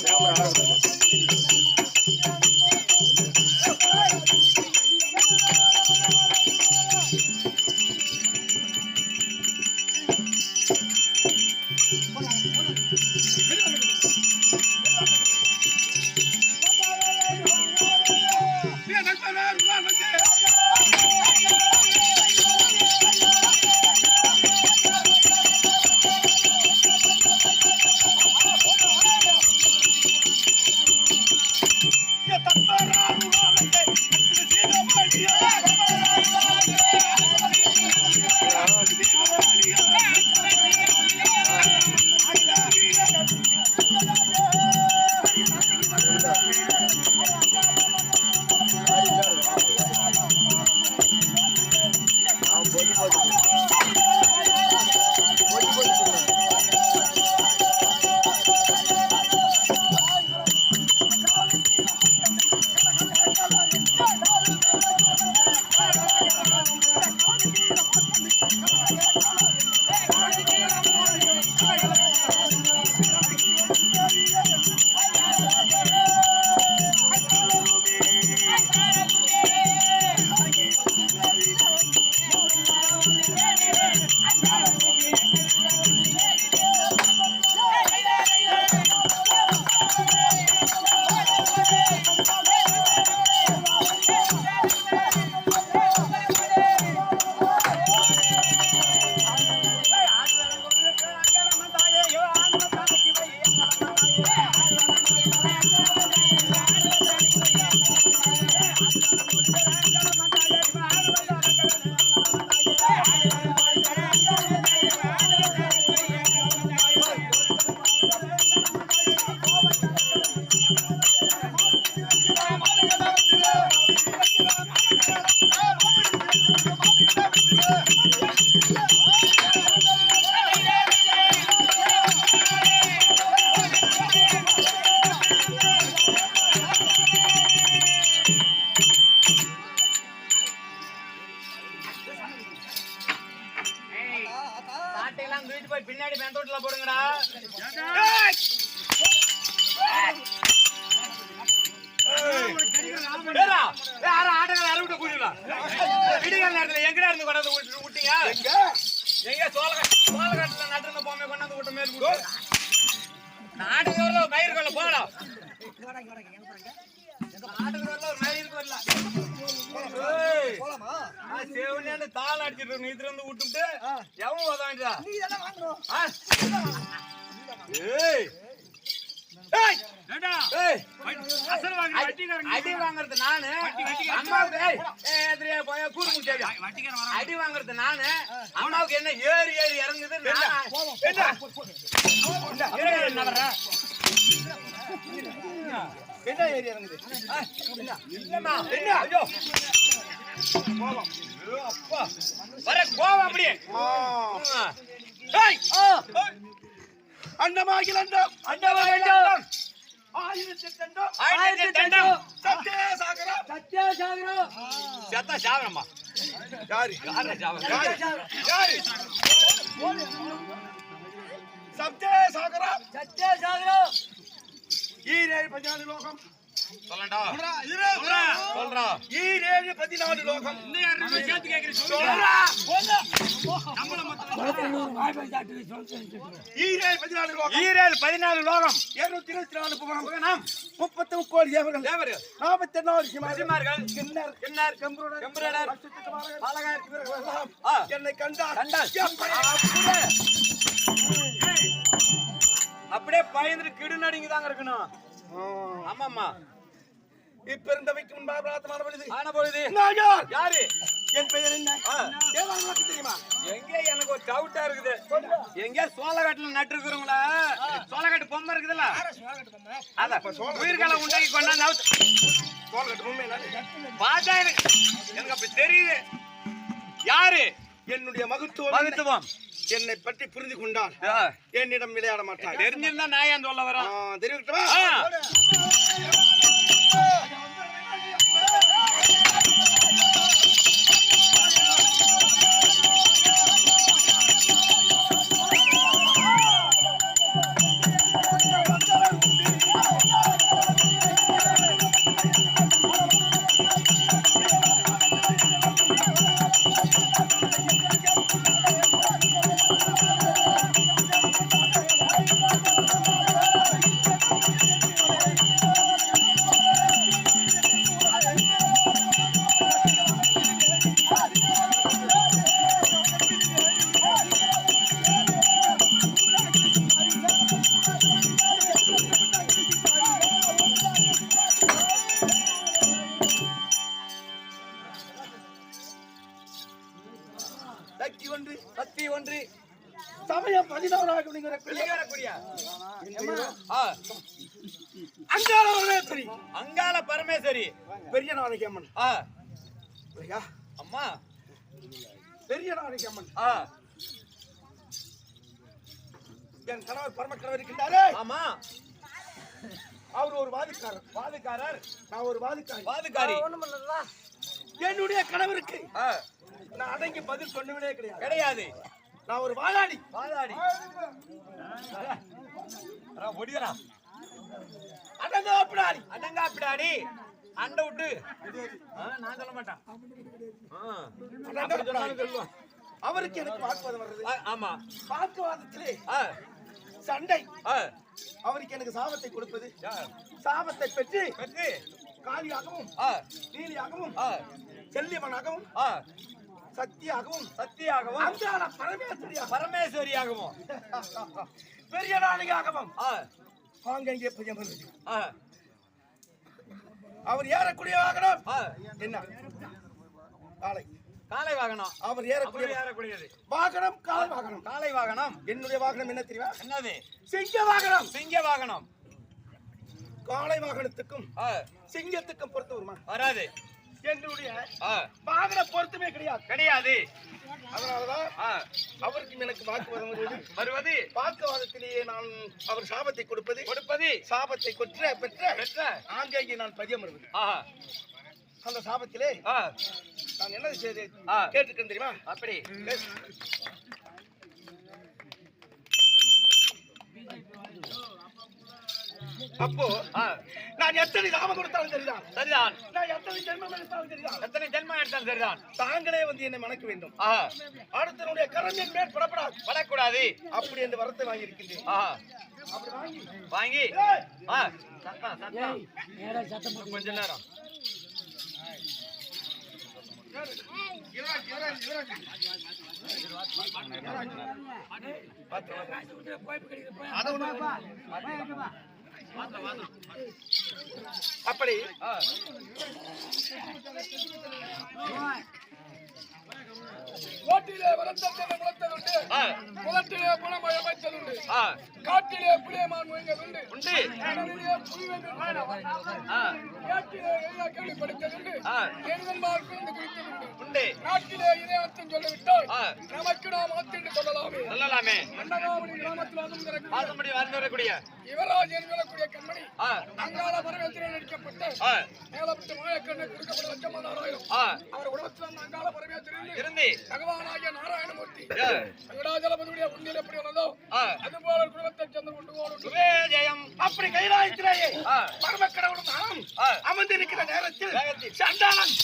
Camera சாட்டையெல்லாம் ஆட்டுக்காரர்ல அடிச்சிட்டு இருக்கேன். இதுல இருந்து எவன் உத ஏய். அடி வாங்குறது நானு அம்மாவுக்கு போய் கூறு முடிச்சாங்க அடி வாங்குறது நானு அம்மாவுக்கு என்ன ஏறி ஏறி இறங்குது என்ன? என்ன என்ன ஏறி என்ன? ஐயோ கோபம் அப்பா வர கோபம் அப்படியே அண்டமாகில் அண்டம் ஆயிரத்தி தண்டம் ஆயிரத்தி தண்டம் சத்தே சாகரம் யாரு யாரு சத்தே சாகரம் ஈரேழு பதினாலு லோகம். பதினாலு லோகம். ஈரேல் பதினாலு லோகம். இருநூத்தி இருபத்தி நாலு புகழம் முப்பத்தி முக்கோடி தேவர்கள். தேவர் நாற்பத்தி எண்ணாவது சிமாரி சிமார்கள் கிண்ணர். கிண்ணர் கம்புருடர் கம்புருடர். என்னை கண்டார் கண்டார். அப்படியே அப்படியே பயந்துட்டு கிடு நடுங்கி தாங்க இருக்கணும் ஆமாம்மா. இப்பிறந்தவைக்கு முன்பாக பிரார்த்தமான பொழுது ஆன பொழுது. யார்? என் பெயர் என்ன? தெரியுமா? எங்க எனக்கு ஒரு டவுட்டா இருக்குது. எங்க சோளக்காட்டுல நட்டு இருக்கிறவங்களா? சோளக்காட்டு பொம்மை இருக்குதுல்ல? அதான். உயிர்காலம் உண்டாக்கி கொண்டாந்து உண்மை என்ன? பார்த்தா எனக்கு எனக்கு அப்படி தெரியுது. யாரு? என்னுடைய மகத்துவம் மகத்துவம். என்னை பற்றி புரிந்து கொண்டால் என்னிடம் விளையாட மாட்டார் தெரிஞ்சிருந்தா நான் ஏன் சொல்ல வரேன்? தெரிவிக்கட்டுமா? ஒன்று சக்தி ஒன்று சமயம் பதினோராக அங்காள வரவேற்பரி அங்காள பரமேஸ்வரி. பெரிய நாளைக்கு அம்மன் அம்மா. பெரிய நாளைக்கு அம்மன் ஆ, என் கணவர் பரம கணவர் இருக்கின்றாரே. ஆமா. அவர் ஒரு வாதிக்காரர். வாதுக்காரர்? நான் ஒரு வாதிக்காரி. வாதுக்காரி. என்னுடைய கணவருக்கு ஆ, நான் அடங்கி பதில் சொன்னவனே கிடையாது. கிடையாது. நான் ஒரு வாழாடி வாதாடி. ஒடியரா அடங்க அப்படாடி அடங்கா பிடாடி அண்டை விட்டு. நான் சொல்ல மாட்டேன். அவருக்கு எனக்கு வாக்குவாதம் வர்றது. ஆ, ஆமா. வாக்குவாதத்திலே சண்டை. அவருக்கு எனக்கு சாபத்தை கொடுப்பது? சாபத்தை பெற்று வெற்றி. காளியாகவும் நீலியாகவும் ஆ, சக்தியாகவும் சக்தியாகவும் அங்காள பரமேஸ்வரியாகவும். பரமேஸ்வரியாகவும். பெரிய ஆ, ஆங்கங்கே ஆ, அவர் ஏறக்கூடிய வாகனம்? என்ன? காளை. காளை வாகனம். அவர் ஏறக்கூடிய ஏறக்கூடியது. வாகனம் காளை வாகனம். காளை வாகனம். என்னுடைய வாகனம் என்ன தெரியுமா? என்னது? சிங்க வாகனம். சிங்க வாகனம். காளை வாகனத்துக்கும் சிங்கத்துக்கும் பொறுத்து வருமா? வராது. என்னுடைய வாகன பொருத்தமே கிடையாது. கிடையாது. அதனாலதான் அவருக்கும் எனக்கு வாக்குவாதம் வருவது வருவது. வாக்குவாதத்திலேயே நான் அவர் சாபத்தை கொடுப்பது. கொடுப்பது. சாபத்தை கொற்ற பெற்ற பெற்ற. ஆங்காங்கே நான் பதியம் வருவது ஆஹா, அந்த சாபத்திலே நான் என்ன செய்து ஆ. கேட்டிருக்கேன் தெரியுமா? அப்படி. அப்போ நான் எத்தனை சாபம் கொடுத்தாலும் சரிதான். சரிதான். நான் எத்தனை ஜென்மம் எடுத்தாலும் சரிதான். எத்தனை ஜென்மம் எடுத்தாலும் சரிதான். தாங்களே வந்து என்னை மணக்க வேண்டும். அடுத்தனுடைய கரம் என் மேல் படப்படாது படக்கூடாது. அப்படி என்று வரத்தை வாங்கி. வாங்கி. சத்தம், சத்தம். கொஞ்ச நேரம். அப்படி. கோட்டிலே வரத்தக்க முளத்தலுண்டு ஆ, குளத்திலே புலமழை வைத்தலுண்டு காட்டிலே புளியமான் முயங்கலுண்டு உண்டு. கடலிலே புலிவென்று ஆ, ஏட்டிலே எல்லா கேள்வி படித்தலுண்டு ஆ, எருதன்பால் குழந்து குளித்தலுண்டு உண்டு. நாட்டிலே இறையாத்தம் சொல்லிவிட்டால் ஆ, நமக்கு நாம் ஆத்திட்டு சொல்லலாமே. சொல்லலாமே. கிராமத்தில் வாழ்ந்து வரக்கூடிய யுவராஜ் என்கிறக்கூடிய கண்மணி. அங்காள பரமேஸ்வரன் நடிக்கப்பட்டு மேலப்பட்டு மாயக்கண்ணை கொடுக்கப்பட்ட லட்சமானாராயிரம் ஆ, அவர் அந்த அங்காள பரமேஸ்வரன் இருந்து. பகவானாகிய நாராயணமூர்த்தி. வெங்கடாஜலபதியுடைய உண்டியல் எப்படி உள்ளதோ ஆ, அதுபோல குடும்பத்தை சேர்ந்த கொண்டு ஜெயம். அப்படி கைலாயத்திலேயே பரம கடவுளும் நானும் அமர்ந்திருக்கிற நேரத்தில் வேகத்தில். சண்டாளன்.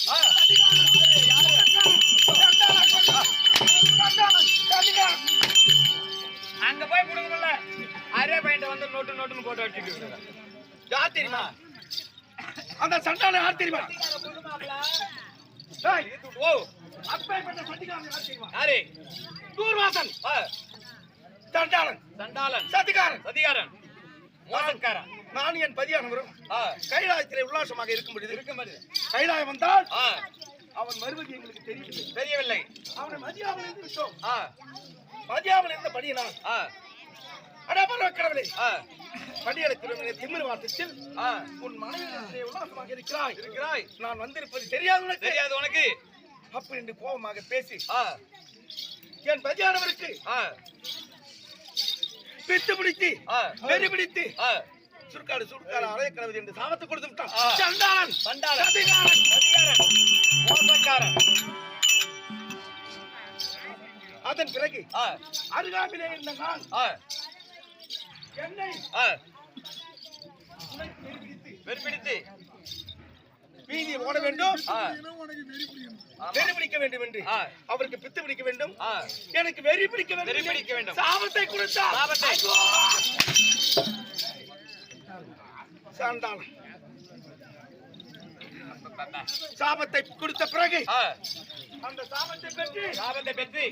நோட்டு நோட்டுன்னு போட்டு அடிச்சுட்டு யார் தெரியுமா? அந்த சண்டாளன் யார் தெரியுமா? ஓ. அப்பேற்பட்ட சண்டிகாரன் யார் தெரியுமா? யாரு? தூர்வாசன். ஆ, சண்டாளன். சண்டாளன். சதிகாரன். சதிகாரன். மோசக்காரன். நான் என் பதியானவரும் கைலாயத்திலே உல்லாசமாக இருக்கும் பொழுது இருக்கும் பாரு. கைலாயம் வந்தால் அவன் வருவது எங்களுக்கு தெரியவில்லை. தெரியவில்லை. அவனை மதியாமல் இருந்து விட்டோம். மதியாமல் இருந்த படியினால் ஆ, அடப்பட கடவுளே. படியெடுக்கிற திமிர் வாசத்தில். உன் மனைவி உல்லாசமாக இருக்கிறாய். இருக்கிறாய். நான் வந்திருப்பது தெரியாது உனக்கு. தெரியாது உனக்கு. அப்படி என்று கோபமாக பேசி. என் பதியானவருக்கு ஆ, பித்து பிடித்து வெறி பிடித்து. சுருக்காடு சுருக்காடு அலைய கிடவது என்று சாபத்தை கொடுத்து விட்டான். சண்டாளன். மோசக்காரன். அதன் பிறகு ஆ, அருகாமையிலே இருந்த நான் ஆ, என்னை ஆ. உனக்கு வெறிபிடித்து வெறுப்பிடித்து. ஓட வேண்டும். வெறி பிடிக்க வேண்டும் என்று. அவருக்கு பித்து பிடிக்க வேண்டும் எனக்கு வெறி பிடிக்க வேண்டும் வெறி பிடிக்க வேண்டும். சாபத்தை கொடுத்தார் சாபத்தை. கொடுத்த பிறகு அந்த சாபத்தை பெற்று சாபத்தை பெற்று.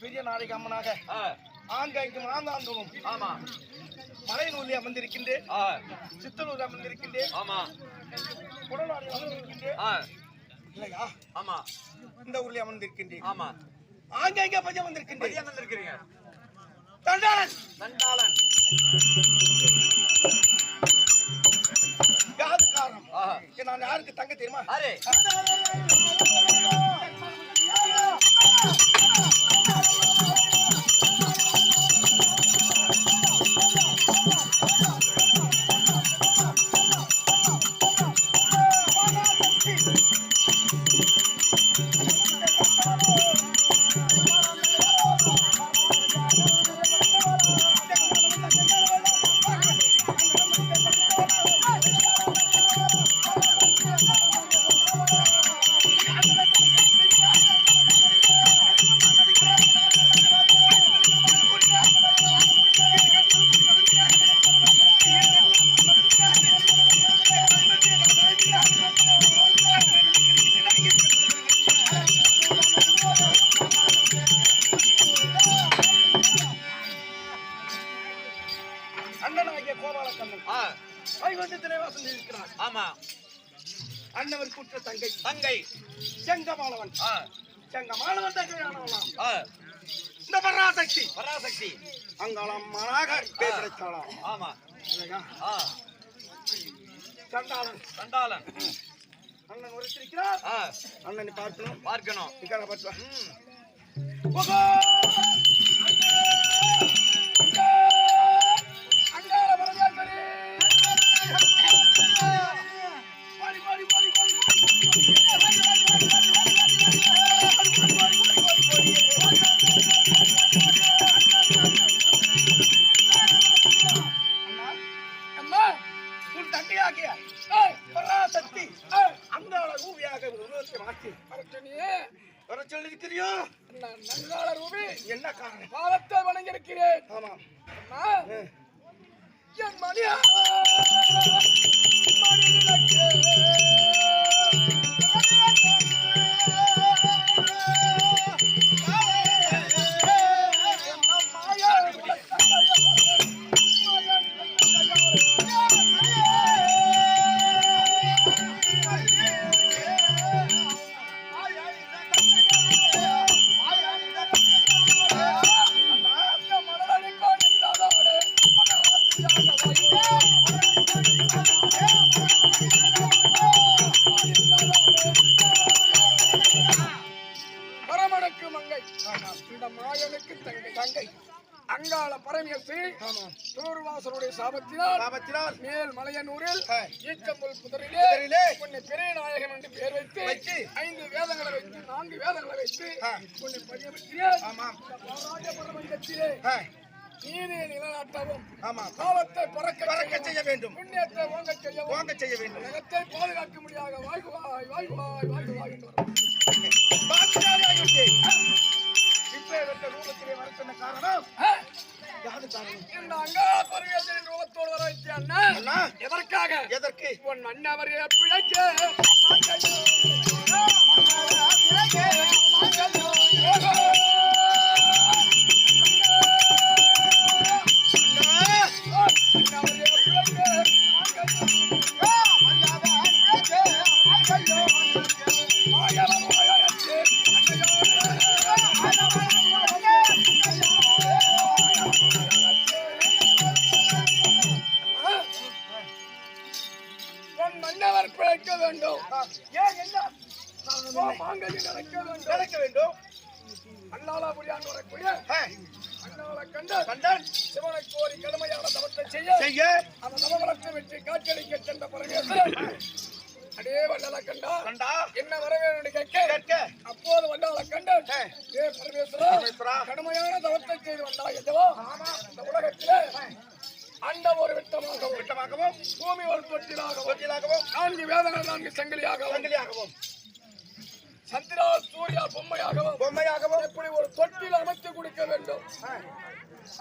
பெரிய நாளைக்கு அம்மனாக ஆங்காய்க்கும் ஆங்காந்தமும் ஆமா. மலையனூரில் அமர்ந்திருக்கின்றேன். ஆ, சித்தலூர் அமர்ந்திருக்கின்றேன். ஆமா. குடநாடு அமர்ந்திருக்கின்றேன். இல்லையா? ஆமா. இந்த ஊர்ல அமர்ந்திருக்கின்றேன். ஆமா. ஆங்காங்க பஞ்சம் வந்திருக்கின்றேன் வந்திருக்கிறீங்க தண்டாளன்! சண்டாளன் யாது காரணம். நான் யாருக்கு தங்க தெரியுமா? அரே அண்ணனாகிய கோபால கண்ணன் ஆ, வைகுண்டத்திலே வாசம் இருக்கிறார் ஆமா. அண்ணவர் குற்ற தங்கை. தங்கை. செங்கமாலவன். ஆ, செங்கமாலவன் தங்கையானவனாம் இந்த பராசக்தி. பராசக்தி. அங்காளம் மனாக பேசிருக்கலாம் ஆமா. சண்டாளன். சண்டாளன். அண்ணன் உரைத்திருக்கிறார் ஆ, அண்ணனை பார்க்கணும். பார்க்கணும். இக்காக பார்த்து やった! மங்கை இந்த மாயனுக்கு தங்கை தங்கை. அங்காள பரமேசி தூர்வாசனுடைய சாபத்தினால் சாபத்தினால் மேல் மலையனூரில். ஈச்சம்புல் புதரிலே உன்னை பெரிய நாயகன் என்று பெயர் வைத்து வைத்து ஐந்து வேதங்களை வைத்து நான்கு வேதங்களை வைத்து. உன்னை பதியமைக்கிறேன் ஆமாம். பரமண்டத்திலே ஆ, நீதியை நிலைநாட்டவும் ஆமாம் காலத்தை பறக்க பறக்க செய்ய வேண்டும். புண்ணியத்தை ஓங்க செய்யவும் வாங்க செய்ய வேண்டும். உலகத்தை பாதுகாக்க முடியாத வாய்குவாய் என்று வரும். பாக்கியாரியாகிவிட்டேன். இப்பேற்பட்ட ரூபத்திலே வர சொன்ன காரணம் யாது காரணம்? இந்த அங்காள பரமேஸ்வரின் ரூபத்தோடு வர வைத்த அண்ணா. அண்ணா. எதற்காக? எதற்கு? உன் அண்ணவரைய பிழைக்க. அண்ணா, அண்ணவரைய வேண்டும்? ஏன் என்ன? மாங்கனி நடக்க வேண்டும். நடக்க வேண்டும். அண்ணாலாபுரியான் வரக்கூடிய ஆ, அண்ணால கண்டார் கண்டான். சிவனை கோரி கடுமையான தவத்தை செய்ய செய்ய. அந்த தவவரத்தை வெற்றி காட்சியளிக்க சென்ற பரமேஸ்வரன் அடே வண்டல கண்டா? கண்டா? என்ன வர கேட்க கேட்க. அப்போது வண்டால கண்டான். ஏ பரமேஸ்வரா. கடுமையான தவத்தை செய்து வந்தா எதுவா இந்த உலகத்திலே அண்ட ஒரு விட்டமாகவும் விட்டமாகவும் பூமி ஒரு தொட்டிலாகவும் தொட்டிலாகவும் நான்கு வேதங்கள் நான்கு சங்கிலியாகவும் சங்கிலியாகவும் சந்திரா சூர்யா பொம்மையாகவும் பொம்மையாகவும் இப்படி ஒரு தொட்டில் அமைத்து கொடுக்க வேண்டும்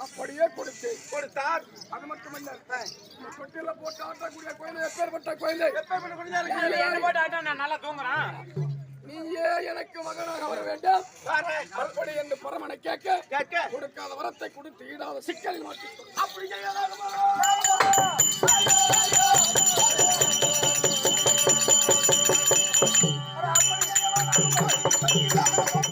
அப்படியே கொடுத்து கொடுத்தார் அது மட்டுமல்ல தொட்டில போட்டு ஆட்டக்கூடிய குழந்தை எப்பேற்பட்ட குழந்தை எப்பேற்பட்ட நான் நல்லா தூங்குறேன் நீயே எனக்கு மகனாக வர வேண்டும். அப்படி என்று பரமனை கேட்க கேட்க. கொடுக்காத வரத்தை கொடுத்து ஈடாத சிக்கலில் மாட்டி அப்படி